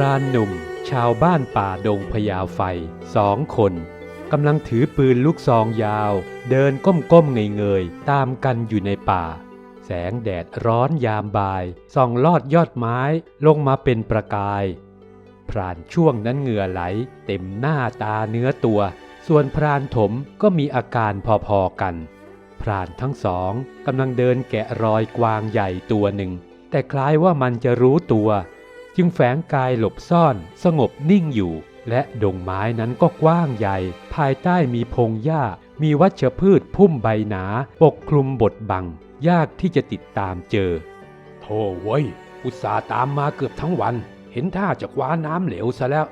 รานหนุ่ม ชาวบ้านป่าดงพญาไฟสองคนกำลังถือปืนลูกซองยาว เดินก้มๆเงยๆตามกันอยู่ในป่า แสงแดดร้อนยามบ่าย ส่องลอดยอดไม้ลงมาเป็นประกาย พรานช่วงนั้นเหงื่อไหล เต็มหน้าตาเนื้อตัว ส่วนพรานถมก็มีอาการพอๆกัน พรานทั้งสองกำลังเดินแกะรอยกวางใหญ่ตัวหนึ่ง แต่คล้ายว่ามันจะรู้ตัว จึงแฝงกายหลบซ่อนสงบนิ่งอยู่ และดงไม้นั้นก็กว้างใหญ่ ภายใต้มีพงหญ้า มีวัชพืชพุ่มใบหนา ปกคลุมบดบัง ยากที่จะติดตามเจอโธ่เว้ยอุตส่าห์ตามมาเกือบทั้งวัน เห็นท่าจะคว้าน้ำเหลวซะแล้ว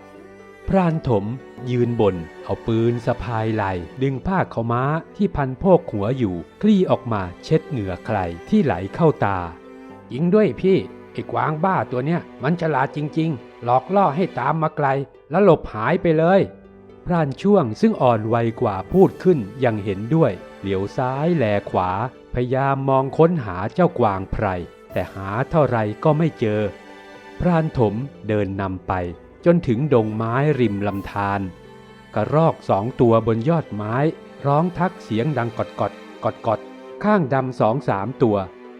พรานถม ยืนบน เอาปืนสะพายไหลดึงผ้าเขาวม้าที่พันโพกหัวอยู่ คลี่ออกมาเช็ดเหงื่อใครที่ไหลเข้าตายิงด้วยพี่ ไอ้กวางบ้าตัวเนี้ยมันฉลาดจริง ๆ หลอกล่อให้ตามมาไกล แล้วหลบหายไปเลยพรานช่วงซึ่งอ่อนวัยกว่าพูดขึ้นยังเห็นด้วย เหลียวซ้ายแลขวา พยายามมองค้นหาเจ้ากวางไพร แต่หาเท่าไรก็ไม่เจอ พรานถมเดินนำไป จนถึงดงไม้ริมลำธารกระรอกสองตัวบนยอดไม้ ร้องทักเสียงดังกอดกอดกอดกอดข้างดำสองสามตัว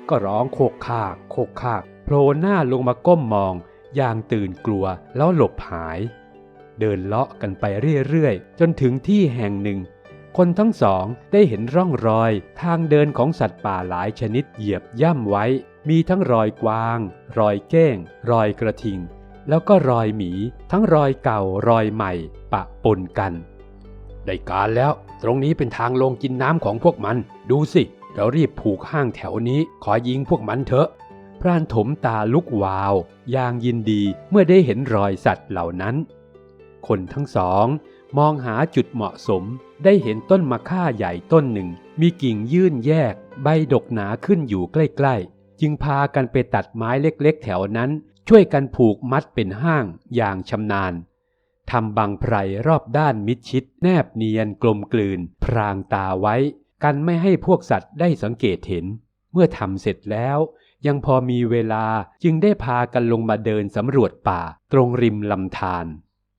ก็ร้องโคกคากโคกคาก โผล่หน้าลงมาก้มมอง อย่างตื่นกลัวแล้วหลบหาย เดินเลาะกันไปเรื่อยๆ จนถึงที่แห่งหนึ่ง คนทั้งสองได้เห็นร่องรอยทางเดินของสัตว์ป่าหลายชนิดเหยียบย่ำไว้ มีทั้งรอยกวาง รอยเก้ง รอยกระทิง แล้วก็รอยหมี ทั้งรอยเก่ารอยใหม่ ปะปนกัน ได้การแล้ว ตรงนี้เป็นทางลงกินน้ำของพวกมัน ดูสิเรารีบผูกห้างแถวนี้ ขอยิงพวกมันเถอะ พรานถมตาลุกวาว อย่างยินดีเมื่อได้เห็นรอยสัตว์เหล่านั้น คนทั้งสอง มองหาจุดเหมาะสมได้เห็นต้นมะค่าใหญ่ต้นหนึ่ง มีกิ่งยื่นแยก ใบดกหนาขึ้นอยู่ใกล้ๆ จึงพากันไปตัดไม้เล็กๆ แถวนั้น ช่วยกันผูกมัดเป็นห้างอย่างชำนาญทำบังไพรรอบด้านมิดชิด แนบเนียนกลมกลืน พรางตาไว้ กันไม่ให้พวกสัตว์ได้สังเกตเห็น เมื่อทำเสร็จแล้ว ยังพอมีเวลาจึงได้พากันลงมาเดินสำรวจป่า ตรงริมลำธาร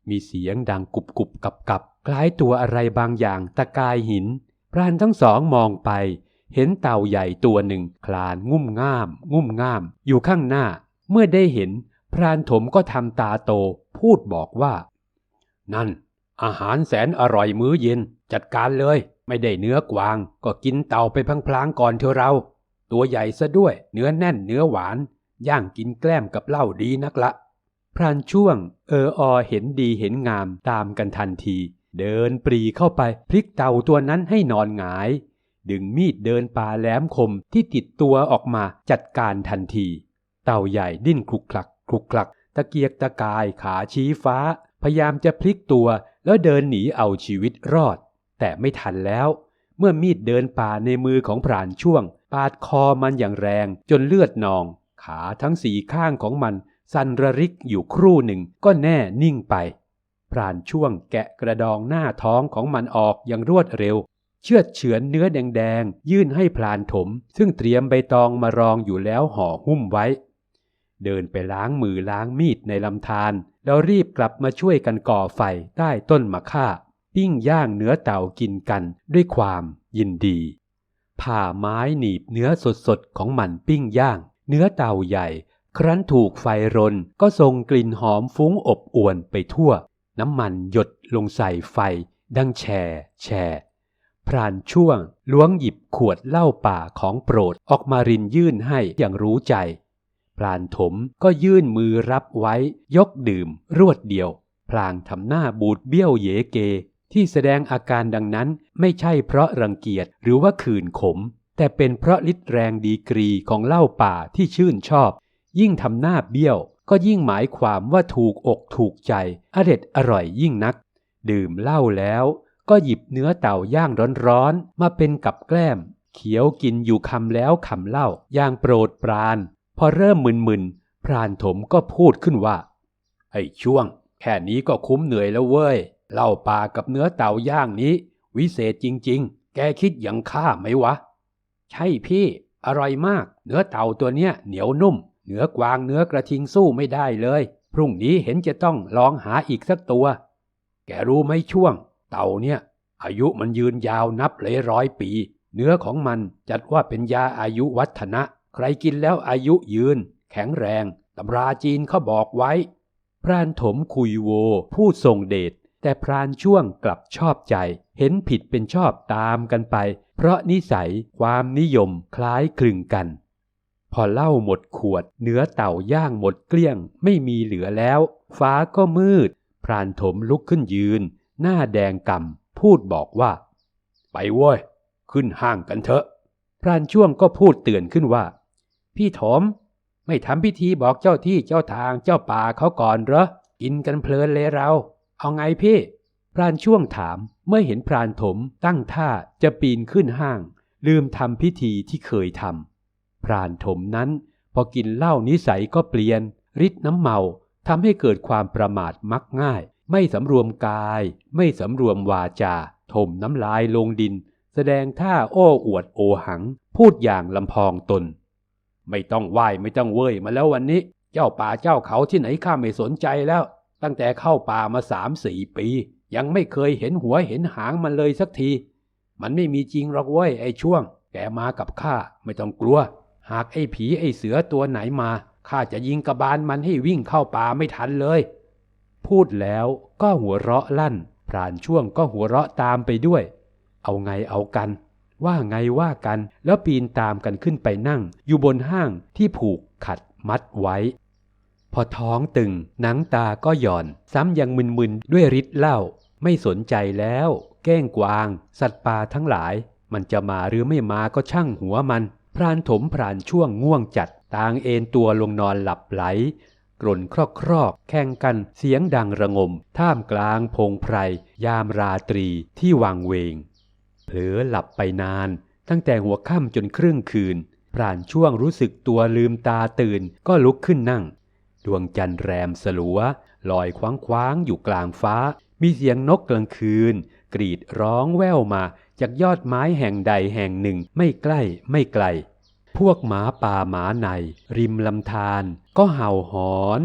มีเสียงดังกุบกุบกับกับคล้ายตัวอะไรบางอย่างตะกายหิน พรานทั้งสองมองไป เห็นเต่าใหญ่ตัวหนึ่งคลานงุ่มง่าม งุ่มง่าม อยู่ข้างหน้า เมื่อได้เห็น พรานถมก็ทำตาโต พูดบอกว่า นั่น อาหารแสนอร่อยมื้อเย็น จัดการเลย ไม่ได้เนื้อกวาง ก็กินเต่าไปพลางๆก่อนเถอะเรา ตัวใหญ่ซะด้วย เนื้อแน่นเนื้อหวาน ย่างกินแกล้มกับเหล้าดีนักละ พรานช่วง เอออเห็นดีเห็นงามตามกันทันที เดินปรีเข้าไปพลิกเต่าตัวนั้นให้นอนหงาย ดึงมีดเดินป่าแหลมคมที่ติดตัวออกมาจัดการทันที เต่าใหญ่ดิ้นคลุกคลักคลุกคลัก ตะเกียกตะกายขาชี้ฟ้า พยายามจะพลิกตัวแล้วเดินหนีเอาชีวิตรอด แต่ไม่ทันแล้ว เมื่อมีดเดินป่าในมือของพรานช่วง ปาดคอมันอย่างแรงจนเลือดนอง ขาทั้งสี่ข้างของมัน สั่นระริกอยู่ครู่หนึ่งก็แน่นิ่งไป พรานช่วงแกะกระดองหน้าท้องของมันออกอย่างรวดเร็ว เชือดเฉือนเนื้อแดงๆ ยื่นให้พรานถม ซึ่งเตรียมใบตองมารองอยู่แล้วห่อหุ้มไว้ เดินไปล้างมือล้างมีดในลำธารแล้วรีบกลับมาช่วยกันก่อไฟใต้ต้นมะค่าปิ้งย่างเนื้อเต่ากินกันด้วยความยินดี ผ่าไม้หนีบเนื้อสดๆของมันปิ้งย่าง เนื้อเต่าใหญ่ ครั้นถูกไฟรนก็ส่งกลิ่นหอมฟุ้งอบอวนไปทั่ว น้ำมันหยดลงใส่ไฟ ดังแช่แช่พรานช่วงล้วงหยิบขวดเหล้าป่าของโปรดออกมารินยื่นให้อย่างรู้ใจ พรานถมก็ยื่นมือรับไว้ ยกดื่มรวดเดียว พลางทำหน้าบูดเบี้ยวเยเก ที่แสดงอาการดังนั้นไม่ใช่เพราะรังเกียจหรือว่าขืนขม แต่เป็นเพราะฤทธิ์แรงดีกรีของเหล้าป่าที่ชื่นชอบ ยิ่งทำหน้าเบี้ยว ก็ยิ่งหมายความว่าถูกอกถูกใจอร็ดอร่อยยิ่งนัก ดื่มเหล้าแล้วก็หยิบเนื้อเต่าย่างร้อนๆ มาเป็นกับแกล้ม เขียวกินอยู่คำแล้วคำเล่าอย่างโปรดปราน พอเริ่มมึนๆพรานถมก็พูดขึ้นว่า ไอ้ช่วง แค่นี้ก็คุ้มเหนื่อยแล้วเว้ย เหล้าปลากับเนื้อเต่าย่างนี้ วิเศษจริง ๆ แกคิดอย่างข้าไหมวะ ใช่พี่ อร่อยมาก เนื้อเต่าตัวเนี้ยเหนียวนุ่ม เนื้อกวางเนื้อกระทิงสู้ไม่ได้เลย พรุ่งนี้เห็นจะต้องลองหาอีกสักตัว แกรู้ไหมช่วง เต่าเนี่ย อายุมันยืนยาวนับหลายร้อยปี เนื้อของมันจัดว่าเป็นยาอายุวัฒนะ ใครกินแล้วอายุยืน แข็งแรงตำราจีนเขาบอกไว้พรานถมคุยโวพูดทรงเดช แต่พรานช่วงกลับชอบใจ เห็นผิดเป็นชอบตามกันไป เพราะนิสัยความนิยมคล้ายคลึงกัน พอเหล้าหมดขวด เนื้อเต่าย่างหมดเกลี้ยง ไม่มีเหลือแล้ว ฟ้าก็มืด พรานถมลุกขึ้นยืน หน้าแดงกำพูดบอกว่า ไปเว้ย ขึ้นห้างกันเถอะ พรานช่วงก็พูดเตือนขึ้นว่า พี่ถม ไม่ทำพิธีบอกเจ้าที่เจ้าทางเจ้าป่าเขาก่อนเหรอกินกันเพลินเลยเรา เอาไงพี่ พรานช่วงถามเมื่อเห็นพรานถมตั้งท่าจะปีนขึ้นห้าง ลืมทำพิธีที่เคยทำพรานถมนั้น พอกินเหล้านิสัยก็เปลี่ยนฤทธิ์น้ำเมาทำให้เกิดความประมาทมักง่าย ไม่สำรวมกาย ไม่สำรวมวาจา ถมน้ำลายลงดิน แสดงท่าโอ้อวดโอหัง พูดอย่างลำพองตน ไม่ต้องไหว้ไม่ต้องเว้ยมาแล้ววันนี้ เจ้าป่าเจ้าเขาที่ไหนข้าไม่สนใจแล้ว ตั้งแต่เข้าป่ามาสามสี่ปี ยังไม่เคยเห็นหัวเห็นหางมันเลยสักที มันไม่มีจริงหรอกเว้ยไอ้ช่วง แกมากับข้าไม่ต้องกลัว หากไอ้ผีไอ้เสือตัวไหนมาข้าจะยิงกระบาลมันให้วิ่งเข้าป่าไม่ทันเลย พูดแล้วก็หัวเราะลั่น พรานช่วงก็หัวเราะตามไปด้วย เอาไงเอากัน ว่าไงว่ากัน แล้วปีนตามกันขึ้นไปนั่ง อยู่บนห้างที่ผูกขัดมัดไว้ พอท้องตึงหนังตาก็หย่อน ซ้ำยังมึนๆด้วยฤทธิ์เหล้าไม่สนใจแล้ว แก้งกวาง สัตว์ป่าทั้งหลาย มันจะมาหรือไม่มาก็ช่างหัวมัน พรานถมพรานช่วงง่วงจัดต่างเอนตัวลงนอนหลับไหลกร่นครอกครอกๆแข่งกันเสียงดังระงม ท่ามกลางพงไพร ยามราตรีที่วังเวง เผลอหลับไปนาน ตั้งแต่หัวค่ำจนครึ่งคืน พรานช่วงรู้สึกตัวลืมตาตื่นก็ลุกขึ้นนั่ง ดวงจันทร์แรมสลัว ลอยคว้างๆอยู่กลางฟ้า มีเสียงนกกลางคืน กรีดร้องแว่วมาจากยอดไม้แห่งใดแห่งหนึ่งไม่ใกล้ไม่ไกล พวกหมาป่าหมาใน ริมลำธารก็เห่าหอน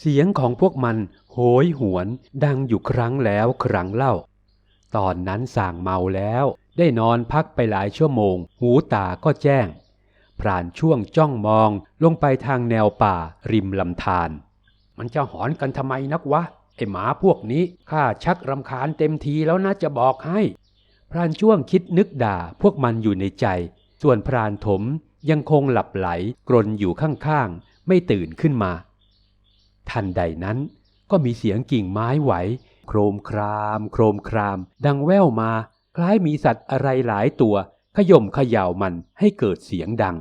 เสียงของพวกมันโหยหวน ดังอยู่ครั้งแล้วครั้งเล่า ตอนนั้นส่างเมาแล้ว ได้นอนพักไปหลายชั่วโมง หูตาก็แจ้ง พรานช่วงจ้องมองลงไปทางแนวป่าริมลำธารมันจะหอนกันทำไมนักวะ ไอหมาพวกนี้ข้าชักรำคาญเต็มทีแล้วนะจะบอกให้ พรานช่วงคิดนึกด่าพวกมันอยู่ในใจ ส่วนพรานถมยังคงหลับไหลกรนอยู่ข้างๆ ไม่ตื่นขึ้นมา ทันใดนั้นก็มีเสียงกิ่งไม้ไหว โครมคราม โครมคราม ดังแว่วมา คล้ายมีสัตว์อะไรหลายตัว ขย่มเขย่ามันให้เกิดเสียงดัง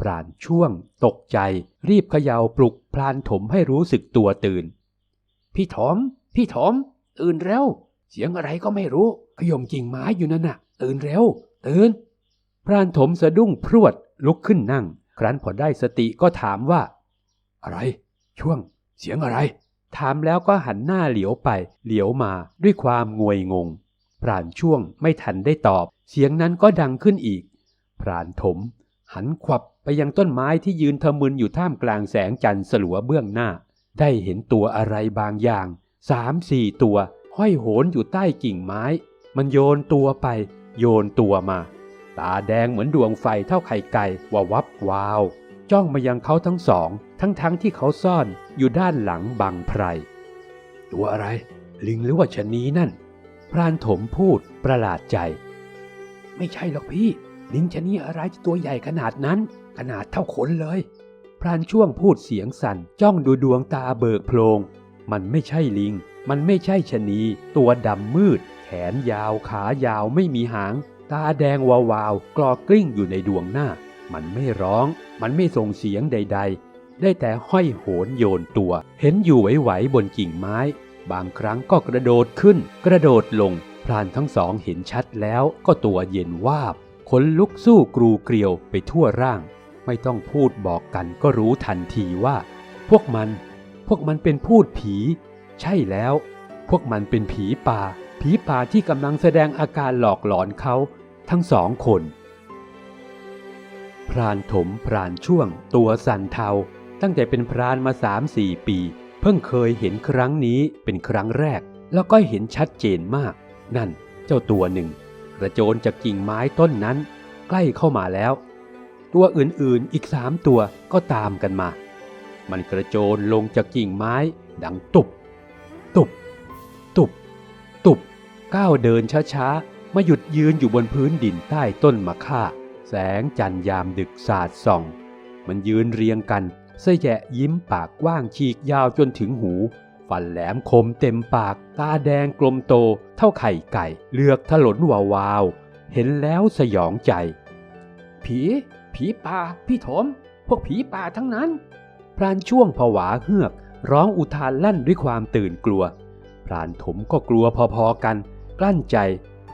พรานช่วง ตกใจ รีบเขย่าปลุกพรานถมให้รู้สึกตัวตื่น พี่ถม พี่ถม ตื่นเร็ว เสียงอะไรก็ไม่รู้ ขย่มกิ่งไม้อยู่นั่นน่ะ ตื่นเร็ว ตื่น พรานถมสะดุ้งพรวดลุกขึ้นนั่ง ครั้นพอได้สติก็ถามว่า อะไร ช่วง เสียงอะไร ถามแล้วก็หันหน้าเหลียวไป เหลียวมาด้วยความงวยงง พรานช่วงไม่ทันได้ตอบ เสียงนั้นก็ดังขึ้นอีก พรานถม หันขวับไปยังต้นไม้ที่ยืนทะมึนอยู่ท่ามกลางแสงจันทร์สลัวเบื้องหน้า ได้เห็นตัวอะไรบางอย่างสามสี่ตัว ห้อยโหนอยู่ใต้กิ่งไม้ มันโยนตัวไป โยนตัวมา ตาแดงเหมือนดวงไฟเท่าไข่ไก่ว่าวับวาว จ้องมายังเขาทั้งสอง ทั้งๆทที่เขาซ่อนอยู่ด้านหลังบังไพร ตัวอะไร ลิงหรือว่าชะนีนั่น พรานถมพูดประหลาดใจ ไม่ใช่หรอกพี่ ลิงชนีอะไรจะตัวใหญ่ขนาดนั้น ขนาดเท่าคนเลย พรานช่วงพูดเสียงสั่นจ้องดูดวงตาเบิกโพลง มันไม่ใช่ลิง มันไม่ใช่ชนี ตัวดำมืด แขนยาวขายาวไม่มีหาง ตาแดงวาวาวๆกรอกลิ้งอยู่ในดวงหน้า มันไม่ร้อง มันไม่ส่งเสียงใด ๆ ได้แต่ห้อยโหนโยนตัว เห็นอยู่ไหวๆบนกิ่งไม้ บางครั้งก็กระโดดขึ้น กระโดดลง พรานทั้งสองเห็นชัดแล้วก็ตัวเย็นวาบขนลุกสู้กรูเกลียวไปทั่วร่าง ไม่ต้องพูดบอกกันก็รู้ทันทีว่า พวกมัน พวกมันเป็นพูดผี ใช่แล้ว พวกมันเป็นผีป่า ผีป่าที่กำลังแสดงอาการหลอกหลอนเขา ทั้งสองคน พรานถมพรานช่วง ตัวสั่นเทา ตั้งแต่เป็นพรานมาสามสี่ปี เพิ่งเคยเห็นครั้งนี้เป็นครั้งแรก แล้วก็เห็นชัดเจนมาก นั่นเจ้าตัวหนึ่งกระโจนจากกิ่งไม้ต้นนั้น ใกล้เข้ามาแล้ว ตัวอื่นๆอีกสามตัวก็ตามกันมา มันกระโจนลงจากกิ่งไม้ดังตุบ ตุบ ตุบ ตุบ ก้าวเดินช้าๆ มาหยุดยืนอยู่บนพื้นดินใต้ต้นมะค่า แสงจันยามดึกสาดส่อง มันยืนเรียงกัน สยแยะยิ้มปากกว้างฉีกยาวจนถึงหู ฟันแหลมคมเต็มปาก ตาแดงกลมโต เท่าไข่ไก่ เลือกถลนวาวาว เห็นแล้วสยองใจ ผี ผีป่า พี่ถม พวกผีป่าทั้งนั้น พรานช่วงผวาเฮือก ร้องอุทานลั่นด้วยความตื่นกลัว พรานถมก็กลัวพอๆกัน กลั้นใจ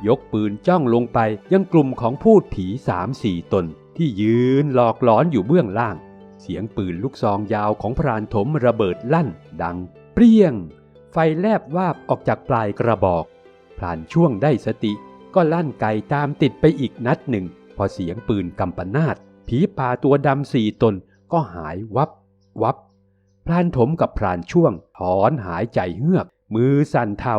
ยกปืนจ้องลงไปยังกลุ่มของพูดผีสามสี่ตนที่ยืนหลอกหลอนอยู่เบื้องล่าง เสียงปืนลูกซองยาวของพรานถมระเบิดลั่น ดัง เปรี้ยง ไฟแลบวาบออกจากปลายกระบอก พรานช่วงได้สติ ก็ลั่นไกตามติดไปอีกนัดหนึ่ง พอเสียงปืนกำปนาดผีป่าตัวดำสี่ตนก็หายวับ วับ พรานถมกับพรานช่วง ถอนหายใจเฮือก มือสั่นเทา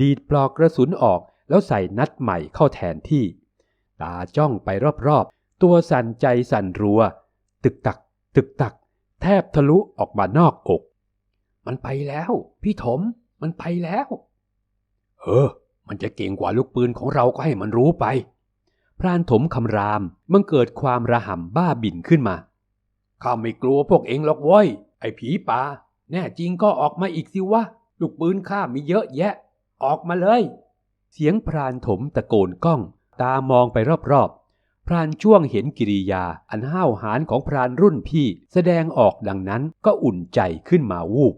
ดีดปลอกกระสุนออก แล้วใส่นัดใหม่เข้าแทนที่ ตาจ้องไปรอบๆ ตัวสั่นใจสั่นรัว ตึกตัก ตึกตัก แทบทะลุออกมานอกอก มันไปแล้ว พี่ถม มันไปแล้ว เออ มันจะเก่งกว่าลูกปืนของเราก็ให้มันรู้ไป พรานถมคำรามมันเกิดความระห่ำบ้าบินขึ้นมา ข้าไม่กลัวพวกเองหรอกว้ย ไอ้ผีป่า แน่จริงก็ออกมาอีกสิวะ ลูกปืนข้ามีเยอะแยะ ออกมาเลย เสียงพรานถมตะโกนก้อง ตามองไปรอบๆ พรานช่วงเห็นกิริยาอันห้าวหาญของพรานรุ่นพี่ แสดงออกดังนั้นก็อุ่นใจขึ้นมาวูบ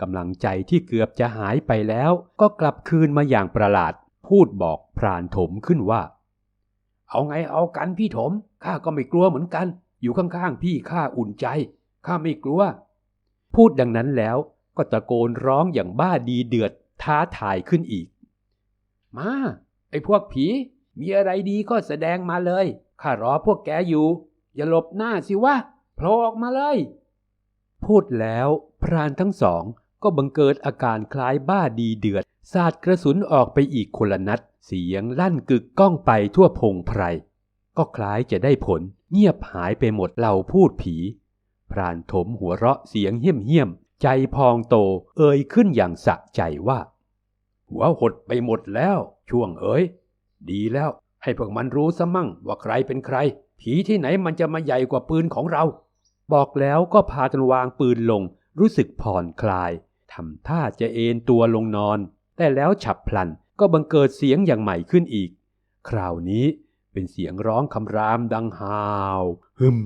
กำลังใจที่เกือบจะหายไปแล้ว ก็กลับคืนมาอย่างประหลาด พูดบอกพรานถมขึ้นว่า เอาไงเอากันพี่ถมข้าก็ไม่กลัวเหมือนกัน อยู่ข้างๆพี่ข้าอุ่นใจข้าไม่กลัว พูดดังนั้นแล้วก็ตะโกนร้องอย่างบ้าดีเดือดท้าทายขึ้นอีก มา ไอ้พวกผี มีอะไรดีก็แสดงมาเลย ข้ารอพวกแกอยู่ อย่าหลบหน้าสิวะโผล่ออกมาเลย พูดแล้วพรานทั้งสองก็บังเกิดอาการคล้ายบ้าดีเดือด สาดกระสุนออกไปอีกคนละนัด เสียงลั่นกึกก้องไปทั่วพงไพร ก็คล้ายจะได้ผล เงียบหายไปหมดเหล่าพูดผี พรานถมหัวเราะเสียงเหี้ยมเหี้ยมๆใจพองโตเอ่ยขึ้นอย่างสะใจว่า หัวหดไปหมดแล้ว ช่วงเอ๋ย ดีแล้ว ให้พวกมันรู้ซะมั่งว่าใครเป็นใคร ผีที่ไหนมันจะมาใหญ่กว่าปืนของเรา บอกแล้วก็พากันวางปืนลง รู้สึกผ่อนคลายทำท่าจะเอนตัวลงนอน แต่แล้วฉับพลันก็บังเกิดเสียงอย่างใหม่ขึ้นอีก คราวนี้เป็นเสียงร้องคำรามดังฮาวหึม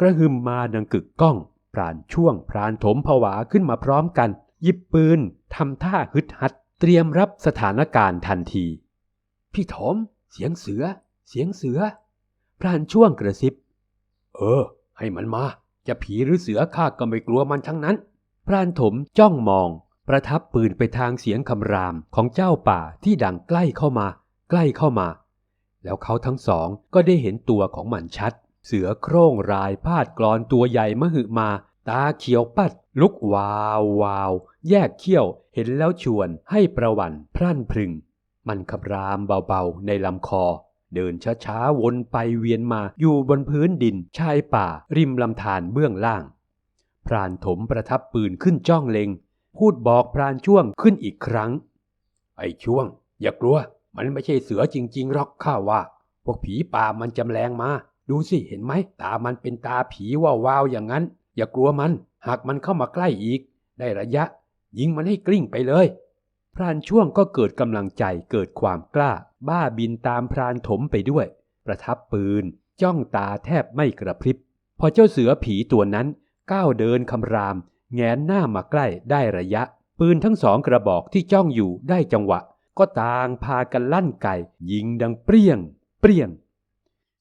กระหึมมาดังกึกก้องพรานช่วงพรานถมผวาขึ้นมาพร้อมกัน หยิบปืนทำท่าฮึดฮัด เตรียมรับสถานการณ์ทันที พี่ถม เสียงเสือ เสียงเสือ พรานช่วงกระซิบ เออ ให้มันมา จะผีหรือเสือข้าก็ไม่กลัวมันทั้งนั้น พรานถมจ้องมอง ประทับปืนไปทางเสียงคำรามของเจ้าป่าที่ดังใกล้เข้ามา ใกล้เข้ามา แล้วเขาทั้งสองก็ได้เห็นตัวของมันชัด เสือโคร่งรายพาดกรอนตัวใหญ่มหึมา ตาเขียวปัด ลุกวาววาว แยกเขี้ยวเห็นแล้วชวนให้ประวันพรั่นพรึง มันคำรามเบาๆในลำคอ เดินช้าๆวนไปเวียนมาอยู่บนพื้นดินชายป่า ริมลำธารเบื้องล่าง พรานถมประทับปืนขึ้นจ้องเล็ง พูดบอกพรานช่วงขึ้นอีกครั้ง ไอ้ช่วง อย่ากลัว มันไม่ใช่เสือจริง ๆ หรอกข้าว่า พวกผีป่ามันจำแรงมา ดูสิเห็นไหมตามันเป็นตาผีว่าวาวๆอย่างนั้น อย่ากลัวมัน หากมันเข้ามาใกล้อีก ได้ระยะ ยิงมันให้กลิ้งไปเลย พรานช่วงก็เกิดกำลังใจเกิดความกล้า บ้าบินตามพรานถมไปด้วย ประทับปืน จ้องตาแทบไม่กระพริบ พอเจ้าเสือผีตัวนั้นก้าวเดินคำราม แงนหน้ามาใกล้ได้ระยะ ปืนทั้งสองกระบอกที่จ้องอยู่ได้จังหวะ ก็ต่างพากันลั่นไก่ ยิงดังเปรี้ยง เปรี้ยง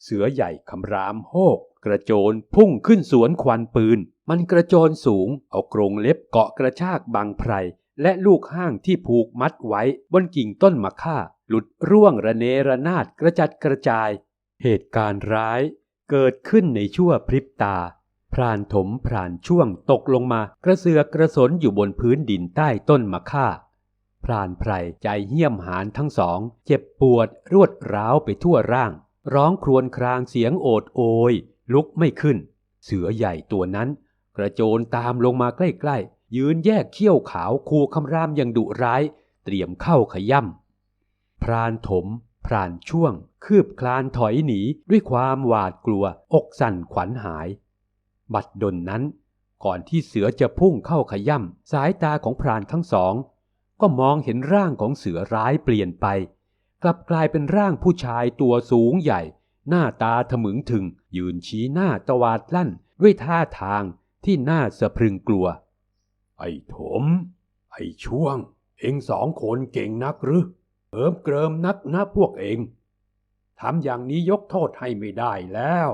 เสือใหญ่คำรามโฮกกระโจนพุ่งขึ้นสวนควันปืน มันกระโจนสูง เอากรงเล็บเกาะกระชากบังไพร และลูกห้างที่ผูกมัดไว้บนกิ่งต้นมะค่า หลุดร่วงระเนระนาดกระจัดกระจาย เหตุการณ์ร้ายเกิดขึ้นในชั่วพริบตา พรานถมพรานช่วงตกลงมากระเสือกกระสนอยู่บนพื้นดินใต้ต้นมะค่า พรานไพรใจเหี้ยมหานทั้งสอง เจ็บปวดรวดร้าวไปทั่วร่าง ร้องครวญครางเสียงโอดโอย ลุกไม่ขึ้น เสือใหญ่ตัวนั้น กระโจนตามลงมาใกล้ๆ ยืนแยกเขี้ยวขาวคูคำรามอย่างดุร้าย เตรียมเข้าขย่ำพรานถม พรานช่วง คืบคลานถอยหนีด้วยความหวาดกลัว อกสั่นขวัญหาย บัดดลนั้น ก่อนที่เสือจะพุ่งเข้าขย่ำสายตาของพรานทั้งสอง ก็มองเห็นร่างของเสือร้ายเปลี่ยนไป กลับกลายเป็นร่างผู้ชายตัวสูงใหญ่ หน้าตาถมึงถึง ยืนชี้หน้าตวาดลั่นด้วยท่าทางที่น่าสะพรึงกลัว ไอ้ถม ไอ้ช่วง เองสองคนเก่งนักหรือเอิมเกริมนักนะพวกเองทำอย่างนี้ยกโทษให้ไม่ได้แล้ว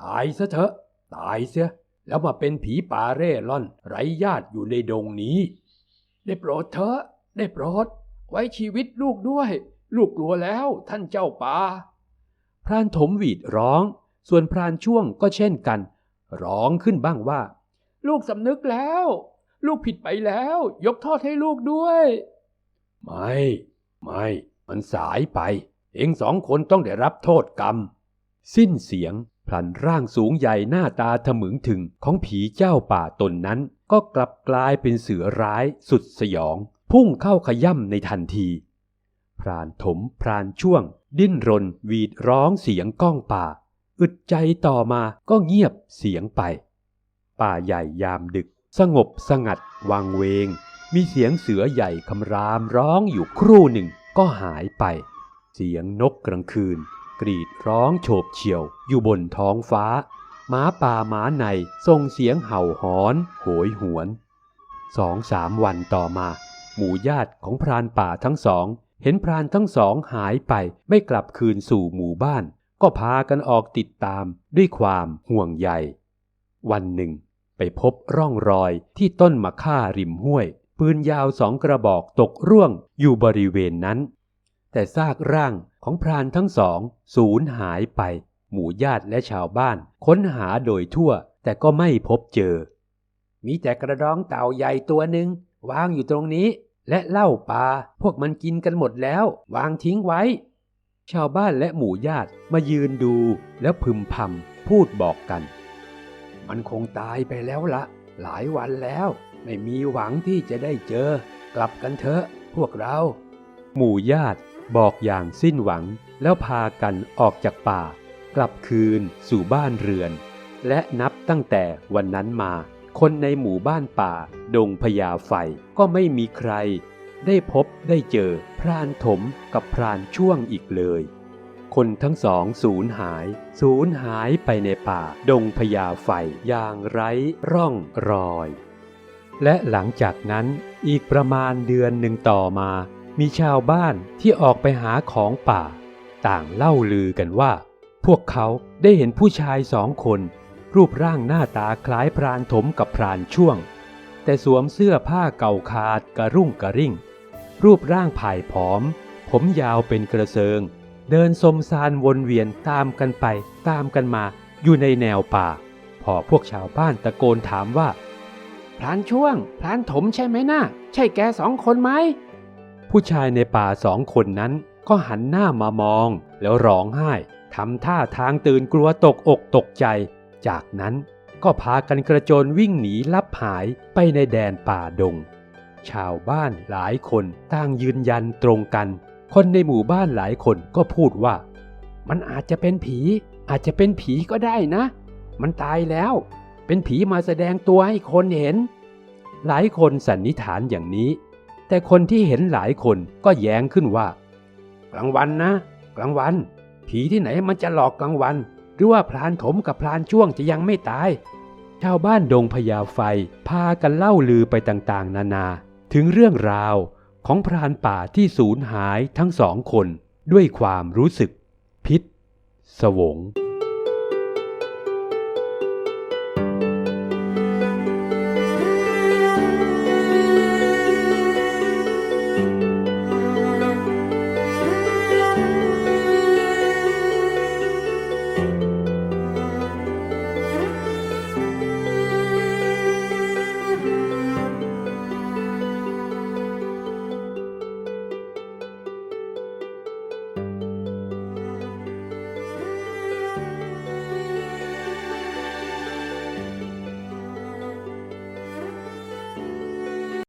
ตายซะเถอะ ตายเสีย แล้วมาเป็นผีป่าเร่ร่อน ไร้ญาติอยู่ในดงนี้ ได้โปรดเถอะ ได้โปรด ไว้ชีวิตลูกด้วย ลูกกลัวแล้วท่านเจ้าป่า พรานถมหวีดร้อง ส่วนพรานช่วงก็เช่นกัน ร้องขึ้นบ้างว่า ลูกสำนึกแล้ว ลูกผิดไปแล้ว ยกโทษให้ลูกด้วย ไม่ ไม่ มันสายไป เองสองคนต้องได้รับโทษกรรม สิ้นเสียง พลันร่างสูงใหญ่หน้าตาถมึงถึงของผีเจ้าป่าตนนั้น ก็กลับกลายเป็นเสือร้ายสุดสยอง พุ่งเข้าขย่ำในทันที พรานถมพรานช่วง ดิ้นรนหวีดร้องเสียงก้องป่า อึดใจต่อมาก็เงียบเสียงไป ป่าใหญ่ยามดึก สงบสงัดวังเวง มีเสียงเสือใหญ่คำรามร้องอยู่ครู่หนึ่งก็หายไป เสียงนกกลางคืน กรีดร้องโฉบเฉี่ยวอยู่บนท้องฟ้าหมาป่าหมาในส่งเสียงเห่าหอนโหยหวนสองสามวันต่อมา หมู่ญาติของพรานป่าทั้งสอง เห็นพรานทั้งสองหายไปไม่กลับคืนสู่หมู่บ้าน ก็พากันออกติดตามด้วยความห่วงใยวันหนึ่ง ไปพบร่องรอยที่ต้นมะค่าริมห้วย ปืนยาวสองกระบอกตกร่วงอยู่บริเวณนั้น แต่ซากร่างของพรานทั้งสองสูญหายไป หมู่ญาติและชาวบ้าน ค้นหาโดยทั่ว แต่ก็ไม่พบเจอ มีแต่กระดองเต่าใหญ่ตัวหนึ่งวางอยู่ตรงนี้ และเหล้าปลาพวกมันกินกันหมดแล้ว วางทิ้งไว้ ชาวบ้านและหมู่ญาติมายืนดูแล้วพึมพำพูดบอกกัน มันคงตายไปแล้วละ หลายวันแล้ว ไม่มีหวังที่จะได้เจอ กลับกันเถอะพวกเรา หมู่ญาติบอกอย่างสิ้นหวังแล้วพากันออกจากป่า กลับคืนสู่บ้านเรือน และนับตั้งแต่วันนั้นมา คนในหมู่บ้านป่า ดงพญาไฟก็ไม่มีใคร ได้พบได้เจอพรานถมกับพรานช่วงอีกเลย คนทั้งสองสูญหาย สูญหายไปในป่า ดงพญาไฟอย่างไร้ร่องรอย และหลังจากนั้นอีกประมาณเดือนหนึ่งต่อมา มีชาวบ้านที่ออกไปหาของป่า ต่างเล่าลือกันว่า พวกเขาได้เห็นผู้ชายสองคน รูปร่างหน้าตาคล้ายพรานถมกับพรานช่วง แต่สวมเสื้อผ้าเก่าขาดกระรุ่งกระริ่ง รูปร่างผ่ายผอม ผมยาวเป็นกระเซิง เดินสมซานวนเวียนตามกันไปตามกันมาอยู่ในแนวป่า พอพวกชาวบ้านตะโกนถามว่าพรานช่วงพรานถมใช่ไหมนะ่ะใช่แกสองคนไหมผู้ชายในป่าสองคนนั้นก็หันหน้ามามองแล้วร้องไห้ทำท่าทางตื่นกลัวตกอกตกใจ จากนั้นก็พากันกระโจนวิ่งหนีลับหายไปในแดนป่าดง ชาวบ้านหลายคนต่างยืนยันตรงกัน คนในหมู่บ้านหลายคนก็พูดว่า มันอาจจะเป็นผี อาจจะเป็นผีก็ได้นะ มันตายแล้ว เป็นผีมาแสดงตัวให้คนเห็น หลายคนสันนิษฐานอย่างนี้ แต่คนที่เห็นหลายคนก็แย้งขึ้นว่า กลางวันนะ กลางวัน ผีที่ไหนมันจะหลอกกลางวัน หรือว่าพรานถมกับพรานช่วงจะยังไม่ตายชาวบ้านดงพญาไฟพากันเล่าลือไปต่างๆ นานา ถึงเรื่องราว ของพรานป่าที่สูญหายทั้งสองคนด้วยความรู้สึกพิษสวง